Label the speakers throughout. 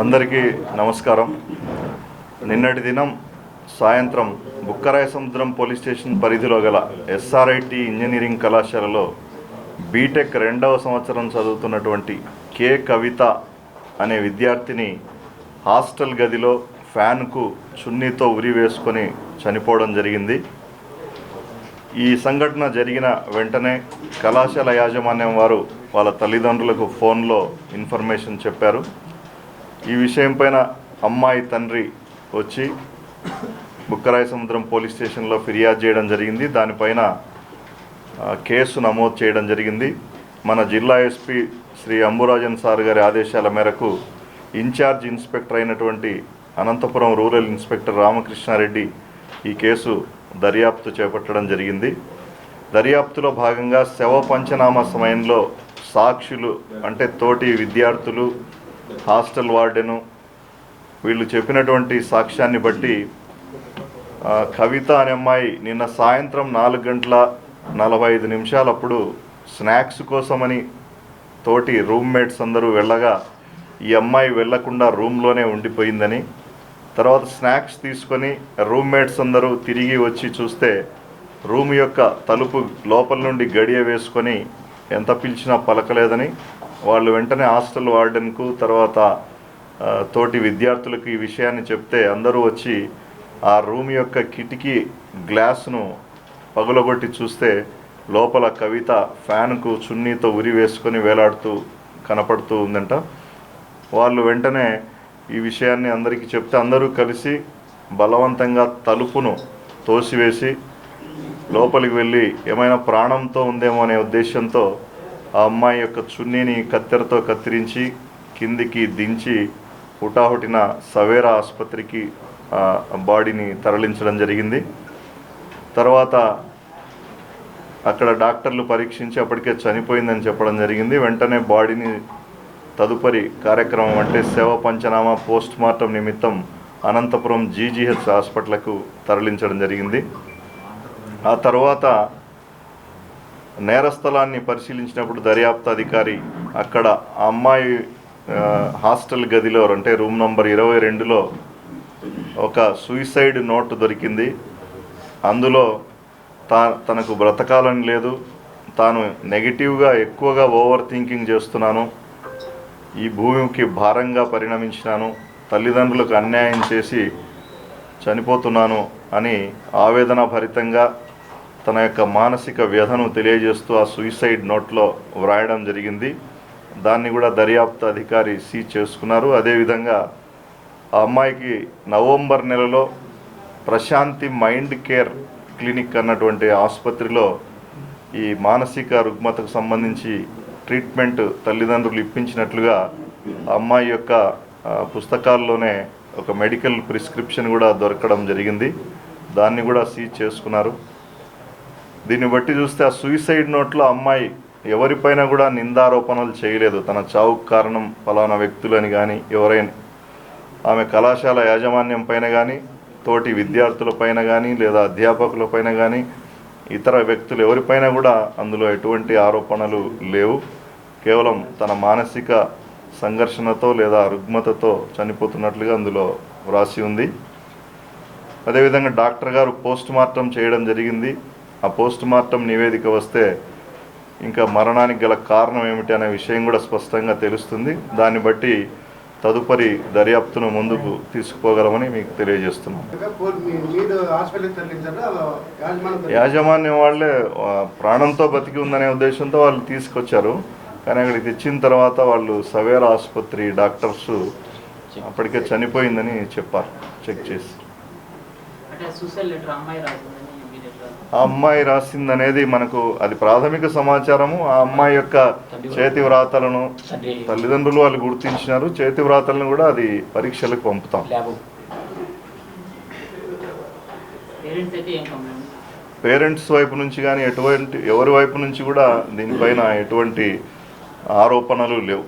Speaker 1: అందరికీ నమస్కారం. నిన్నటి దినం సాయంత్రం బుక్కరాయ సముద్రం పోలీస్ స్టేషన్ పరిధిలో గల ఎస్ఆర్ఐటి ఇంజనీరింగ్ కళాశాలలో బీటెక్ రెండవ సంవత్సరం చదువుతున్నటువంటి కే కవిత అనే విద్యార్థిని హాస్టల్ గదిలో ఫ్యాన్కు చున్నీతో ఉరి వేసుకొని చనిపోవడం జరిగింది. ఈ సంఘటన జరిగిన వెంటనే కళాశాల యాజమాన్యం వారు వాళ్ళ తల్లిదండ్రులకు ఫోన్లో ఇన్ఫర్మేషన్ చెప్పారు. ఈ విషయం పైన అమ్మాయి తండ్రి వచ్చి బుక్కరాయ సముద్రం పోలీస్ స్టేషన్లో ఫిర్యాదు చేయడం జరిగింది. దానిపైన కేసు నమోదు చేయడం జరిగింది. మన జిల్లా ఎస్పీ శ్రీ అంబురాజన్ సార్ గారి ఆదేశాల మేరకు ఇన్ఛార్జ్ ఇన్స్పెక్టర్ అయినటువంటి అనంతపురం రూరల్ ఇన్స్పెక్టర్ రామకృష్ణారెడ్డి ఈ కేసు దర్యాప్తు చేపట్టడం జరిగింది. దర్యాప్తులో భాగంగా శవ పంచనామా సమయంలో సాక్షులు అంటే తోటి విద్యార్థులు హాస్టల్ వార్డెను. వీళ్ళు చెప్పినటువంటి సాక్ష్యాన్ని బట్టి కవిత అనే అమ్మాయి నిన్న సాయంత్రం నాలుగు గంటల నలభై ఐదు నిమిషాలప్పుడు స్నాక్స్ కోసమని తోటి రూమ్మేట్స్ అందరూ వెళ్ళగా ఈ అమ్మాయి వెళ్ళకుండా రూమ్లోనే ఉండిపోయిందని తర్వాత స్నాక్స్ తీసుకొని రూమ్మేట్స్ అందరూ తిరిగి వచ్చి చూస్తే రూమ్ యొక్క తలుపు లోపల నుండి గడియ వేసుకొని ఎంత పిలిచినా పలకలేదని వాళ్ళు వెంటనే హాస్టల్ వార్డెన్కు తర్వాత తోటి విద్యార్థులకు ఈ విషయాన్ని చెప్తే అందరూ వచ్చి ఆ రూమ్ యొక్క కిటికీ గ్లాస్ను పగులగొట్టి చూస్తే లోపల కవిత ఫ్యాన్కు చున్నీతో ఉరి వేసుకొని వేలాడుతూ కనపడుతూ ఉందంట. వాళ్ళు వెంటనే ఈ విషయాన్ని అందరికీ చెప్తే అందరూ కలిసి బలవంతంగా తలుపును తోసివేసి లోపలికి వెళ్ళి ఏమైనా ప్రాణంతో ఉందేమో అనే ఉద్దేశంతో ఆ అమ్మాయి యొక్క చున్నీని కత్తెరతో కత్తిరించి కిందికి దించి హుటాహుటిన సవేరా ఆసుపత్రికి బాడీని తరలించడం జరిగింది. తర్వాత అక్కడ డాక్టర్లు పరీక్షించి అప్పటికే చనిపోయిందని చెప్పడం జరిగింది. వెంటనే బాడీని తదుపరి కార్యక్రమం అంటే సేవ పంచనామా పోస్ట్ మార్టం నిమిత్తం అనంతపురం జీజీహెచ్ హాస్పిటల్కు తరలించడం జరిగింది. ఆ తర్వాత నేరస్థలాన్ని పరిశీలించినప్పుడు దర్యాప్తు అధికారి అక్కడ అమ్మాయి హాస్టల్ గదిలో అంటే రూమ్ నంబర్ ఇరవై రెండులో ఒక సూసైడ్ నోట్ దొరికింది. అందులో తా తనకు బ్రతకాలని లేదు. తాను నెగిటివ్గా ఎక్కువగా ఓవర్ థింకింగ్ చేస్తున్నాను. ఈ భూమికి భారంగా పరిణమించినాను. తల్లిదండ్రులకు అన్యాయం చేసి చనిపోతున్నాను అని ఆవేదన భరితంగా తన యొక్క మానసిక వ్యధను తెలియజేస్తూ ఆ సూసైడ్ నోట్లో వ్రాయడం జరిగింది. దాన్ని కూడా దర్యాప్తు అధికారి సీజ్ చేసుకున్నారు. అదేవిధంగా ఆ అమ్మాయికి నవంబర్ నెలలో ప్రశాంతి మైండ్ కేర్ క్లినిక్ అన్నటువంటి ఆసుపత్రిలో ఈ మానసిక రుగ్మతకు సంబంధించి ట్రీట్మెంట్ తల్లిదండ్రులు ఇప్పించినట్లుగా అమ్మాయి యొక్క పుస్తకాల్లోనే ఒక మెడికల్ ప్రిస్క్రిప్షన్ కూడా దొరకడం జరిగింది. దాన్ని కూడా సీజ్ చేసుకున్నారు. దీన్ని బట్టి చూస్తే ఆ సూసైడ్ నోట్లో అమ్మాయి ఎవరిపైన కూడా నిందారోపణలు చేయలేదు. తన చావుకు కారణం ఫలానా వ్యక్తులని కానీ ఎవరైనా. ఆమె కళాశాల యాజమాన్యం పైన కానీ తోటి విద్యార్థులపైన కానీ లేదా అధ్యాపకుల పైన కానీ ఇతర వ్యక్తులు ఎవరిపైన కూడా అందులో ఎటువంటి ఆరోపణలు లేవు. కేవలం తన మానసిక సంఘర్షణతో లేదా రుగ్మతతో చనిపోతున్నట్లుగా అందులో వ్రాసి ఉంది. అదేవిధంగా డాక్టర్ గారు పోస్ట్ మార్టం చేయడం జరిగింది. ఆ పోస్ట్ మార్టం నివేదిక వస్తే ఇంకా మరణానికి గల కారణం ఏమిటి అనే విషయం కూడా స్పష్టంగా తెలుస్తుంది. దాన్ని బట్టి తదుపరి దర్యాప్తును ముందుకు తీసుకుపోగలమని మీకు తెలియజేస్తున్నాం.
Speaker 2: యాజమాన్యం
Speaker 1: వాళ్ళే ప్రాణంతో బతికి ఉందనే ఉద్దేశంతో వాళ్ళు తీసుకొచ్చారు. కానీ అక్కడికి తెచ్చిన తర్వాత వాళ్ళు సవేరా ఆసుపత్రి డాక్టర్స్ అప్పటికే చనిపోయిందని చెప్పారు. చెక్ చేసి.
Speaker 3: అమ్మాయి
Speaker 1: ఆ అమ్మాయి రాసిందనేది మనకు అది ప్రాథమిక సమాచారము. ఆ అమ్మాయి యొక్క చేతి వ్రాతలను తల్లిదండ్రులు వాళ్ళు గుర్తించినారు. చేతి వ్రాతలను కూడా అది పరీక్షలకు పంపుతాం.
Speaker 3: పేరెంట్స్
Speaker 1: వైపు నుంచి కానీ ఎటువంటి ఎవరి వైపు నుంచి కూడా దీనిపైన ఎటువంటి ఆరోపణలు లేవు.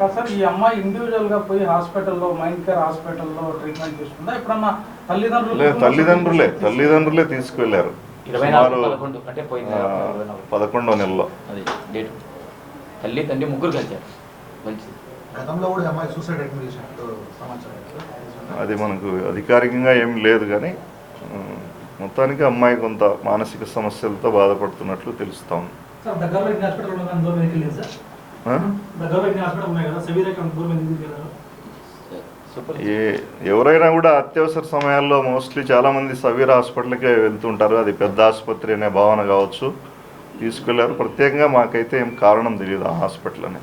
Speaker 4: కాదు సార్ ఈ అమ్మాయి ఇండివిజువల్గా పోయి హాస్పిటల్లో మైండ్ కేర్ హాస్పిటల్లో ట్రీట్మెంట్ తీసుకుందా ఎప్పుడన్నా తల్లిదండ్రులు
Speaker 1: లేదు తల్లిదండ్రులే తల్లిదండ్రులే తీసుకువెళ్ళారు.
Speaker 5: పదకొండు.
Speaker 1: నెలలో.
Speaker 5: అది డేట్. తల్లి తండ్రి ముగ్గురు కలిసారు మంచిది
Speaker 1: అది మనకు అధికారికంగా ఏం లేదు కానీ మొత్తానికి అమ్మాయి కొంత మానసిక సమస్యలతో బాధపడుతున్నట్లు తెలుస్తా ఉంది.
Speaker 5: హాస్పిటల్
Speaker 1: ఏ ఎవరైనా కూడా అత్యవసర సమయాల్లో మోస్ట్లీ చాలామంది సవీర్ హాస్పిటల్కే వెళ్తుంటారు. అది పెద్ద ఆసుపత్రి అనే భావన కావచ్చు. తీసుకెళ్ళారు. ప్రత్యేకంగా మాకైతే ఏం కారణం తెలియదు ఆ హాస్పిటల్ అని